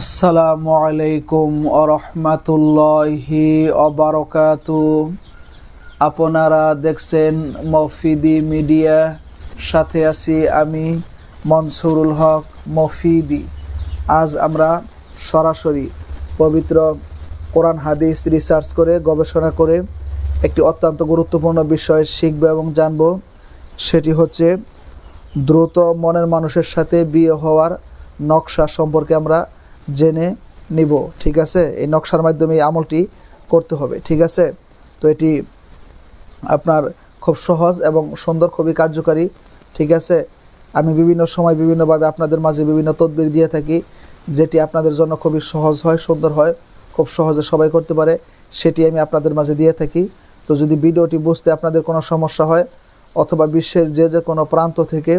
আসসালামু আলাইকুম আরহামাতুল্লাহি অবারকাতু আপনারা দেখছেন মফিদি মিডিয়া, সাথে আছি আমি মনসুরুল হক মফিদি। আজ আমরা সরাসরি পবিত্র কোরআন হাদিস রিসার্চ করে, গবেষণা করে একটি অত্যন্ত গুরুত্বপূর্ণ বিষয় শিখব এবং জানব। সেটি হচ্ছে দ্রুত মনের মানুষের সাথে বিয়ে হওয়ার নকশা সম্পর্কে আমরা জেনে নিব, ঠিক আছে? এই নকশার মাধ্যমে এই আমলটি করতে হবে, ঠিক আছে? তো এটি আপনার খুব সহজ এবং সুন্দর, খুবই কার্যকারী, ঠিক আছে? আমি বিভিন্ন সময় বিভিন্নভাবে আপনাদের মাঝে বিভিন্ন তদবির দিয়ে থাকি, যেটি আপনাদের জন্য খুবই সহজ হয়, সুন্দর হয়, খুব সহজে সবাই করতে পারে, সেটি আমি আপনাদের মাঝে দিয়ে থাকি। তো যদি ভিডিওটি বুঝতে আপনাদের কোনো সমস্যা হয়, অথবা বিশ্বের যে যে কোনো প্রান্ত থেকে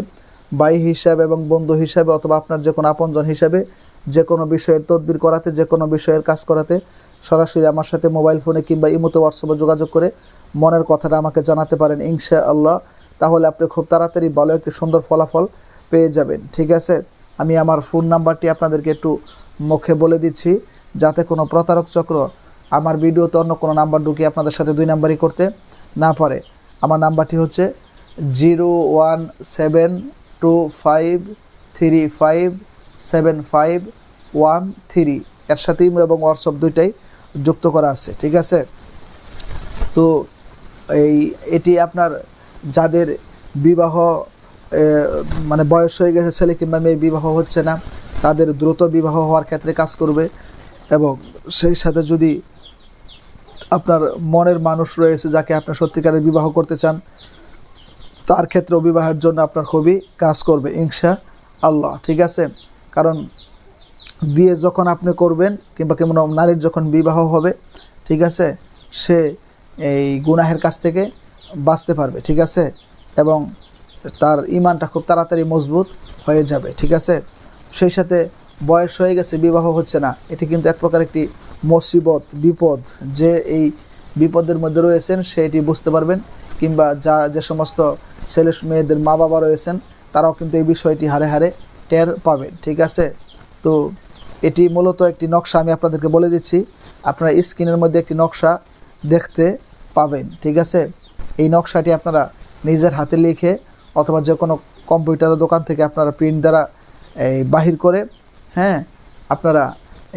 বাই হিসাবে এবং বন্ধু হিসাবে, অথবা আপনার যে কোনো আপনজন হিসাবে যে কোনো বিষয়ের তদবির করাতে যে কোনো বিষয়ের কাজ করাতে, সরাসরি আমার সাথে মোবাইল ফোনে কিংবা ইমোতে হোয়াটসঅ্যাপে যোগাযোগ করে মনের কথাটা আমাকে জানাতে পারেন ইনশা আল্লাহ তাহলে আপনি খুব তাড়াতাড়ি ভালো একটি সুন্দর ফলাফল পেয়ে যাবেন, ঠিক আছে? আমি আমার ফোন নাম্বারটি আপনাদেরকে একটু মুখে বলে দিচ্ছি, যাতে কোনো প্রতারক চক্র আমার ভিডিওতে অন্য কোনো নাম্বার ঢুকিয়ে আপনাদের সাথে দুই নাম্বারই করতে না পারে। আমার নাম্বারটি হচ্ছে zero one seven two five three five seven five one three এর সাথে ইমো এবং হোয়াটসঅ্যাপ দুইটাই যুক্ত করা আছে, ঠিক আছে? তো এই, এটি আপনার যাদের বিবাহ মানে বয়স হয়ে গেছে ছেলে কিংবা মেয়ে, বিবাহ হচ্ছে না, তাদের দ্রুত বিবাহ হওয়ার ক্ষেত্রে কাজ করবে এবং সেই সাথে যদি আপনার মনের মানুষ রয়েছে যাকে আপনি সত্যিকারের বিবাহ করতে চান, তার ক্ষেত্রেও বিবাহের জন্য আপনার খুবই কাজ করবে ইনশা আল্লাহ ঠিক আছে? কারণ বিয়ে যখন আপনি করবেন কিংবা কেমন নারীর যখন বিবাহ হবে, ঠিক আছে, সে এই গুনাহের কাছ থেকে বাঁচতে পারবে, ঠিক আছে, এবং তার ইমানটা খুব তাড়াতাড়ি মজবুত হয়ে যাবে, ঠিক আছে। সেই সাথে বয়স হয়ে গেছে, বিবাহ হচ্ছে না। এটি কিন্তু এক প্রকার একটি মসিবত, বিপদ। যে এই বিপদের মধ্যে রয়েছেন সেটি বুঝতে পারবেন, কিংবা যা, যে সমস্ত ছেলে মেয়েদের মা বাবা রয়েছেন, তারাও কিন্তু এই বিষয়টি হারে হারে টের পাবেন, ঠিক আছে? তো এটি মূলত একটি নকশা, আমি আপনাদেরকে বলে দিচ্ছি। আপনারা স্ক্রিনের মধ্যে একটি নকশা দেখতে পাবেন, ঠিক আছে? এই নকশাটি আপনারা নিজের হাতে লিখে অথবা যে কোনো কম্পিউটারের দোকান থেকে আপনারা প্রিন্ট দ্বারা, এই, বাহির করে হ্যাঁ? আপনারা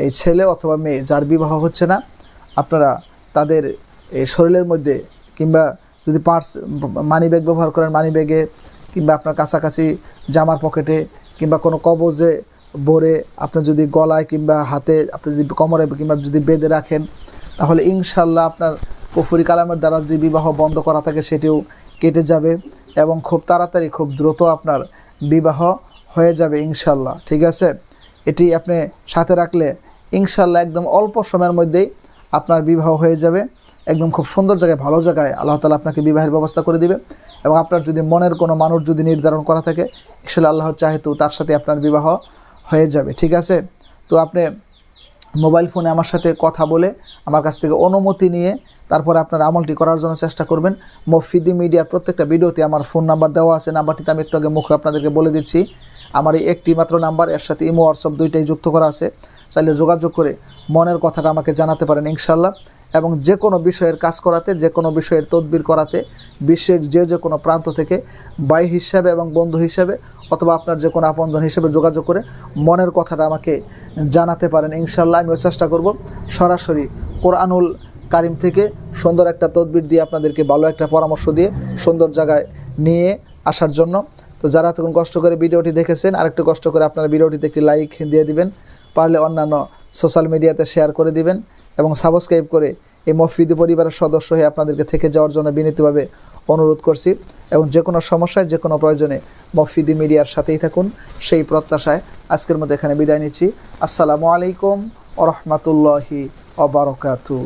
এই ছেলে অথবা মেয়ে, যার বিবাহ হচ্ছে না, আপনারা তাদের শরীরের মধ্যে কিংবা যদি পার্স মানি ব্যাগ ব্যবহার করেন মানি ব্যাগে কিংবা আপনার কাছাকাছি জামার পকেটে কিংবা কোনো কবজে ভরে আপনি যদি গলায় কিংবা হাতে আপনি যদি কোমরে কিংবা যদি বেঁধে রাখেন, তাহলে ইনশাল্লাহ আপনার কুফুরি কালামের দ্বারা যদি বিবাহ বন্ধ করা থাকে সেটিও কেটে যাবে এবং খুব তাড়াতাড়ি খুব দ্রুত আপনার বিবাহ হয়ে যাবে ইনশাল্লাহ। ঠিক আছে? এটি আপনি সাথে রাখলে ইনশাল্লাহ একদম অল্প সময়ের মধ্যেই আপনার বিবাহ হয়ে যাবে। একদম খুব সুন্দর জায়গায়, ভালো জায়গায় আল্লাহ তালা আপনাকে বিবাহের ব্যবস্থা করে দিবে। এবং আপনার যদি মনের কোনো মানুষ যদি নির্ধারণ করা থাকে ইনশাল্লাহ আল্লাহ চাহেতু তার সাথে আপনার বিবাহ হয়ে যাবে। ঠিক আছে? তো আপনি মোবাইল ফোনে আমার সাথে কথা বলে আমার কাছ থেকে অনুমতি নিয়ে তারপরে আপনার আমলটি করার জন্য চেষ্টা করবেন। মফিদি মিডিয়ার প্রত্যেকটা ভিডিওতে আমার ফোন নাম্বার দেওয়া আছে। নাম্বারটিতে আমি একটু আগে মুখে আপনাদেরকে বলে দিচ্ছি। আমার এই একটি মাত্র নাম্বার, এর সাথে ইমো, হোয়াটসঅ্যাপ দুইটাই যুক্ত করা আছে। চাইলে যোগাযোগ করে মনের কথাটা আমাকে জানাতে পারেন ইনশাল্লাহ এবং যে কোনো বিষয়ের কাজ করাতে, যে কোনো বিষয়ের তদবির করাতে, বিশ্বের যে যে কোনো প্রান্ত থেকে বাই হিসাবে এবং বন্ধু হিসাবে অথবা আপনার যে কোনো আপনজন হিসেবে যোগাযোগ করে মনের কথাটা আমাকে জানাতে পারেন। ইনশাল্লাহ আমিও চেষ্টা করব সরাসরি কোরআনুল কারিম থেকে সুন্দর একটা তদবির দিয়ে আপনাদেরকে ভালো একটা পরামর্শ দিয়ে সুন্দর জায়গায় নিয়ে আসার জন্য। তো যারা তখন কষ্ট করে ভিডিওটি দেখেছেন, আরেকটু কষ্ট করে আপনারা ভিডিওটিতে একটি লাইক দিয়ে দিবেন, পারলে অন্যান্য সোশ্যাল মিডিয়াতে শেয়ার করে দিবেন। এবং সাবস্ক্রাইব করে এই মফিদি পরিবারের সদস্য হয়ে আপনাদেরকে থেকে যাওয়ার জন্য বিনীতভাবে অনুরোধ করছি এবং যে কোনো সমস্যায়, যে কোনো প্রয়োজনে মফিদি মিডিয়ার সাথেই থাকুন। সেই প্রত্যাশায় আজকের মধ্যে এখানে বিদায় নিচ্ছি। আসসালামু আলাইকুম ও রহমতুল্লাহি অবরকাতু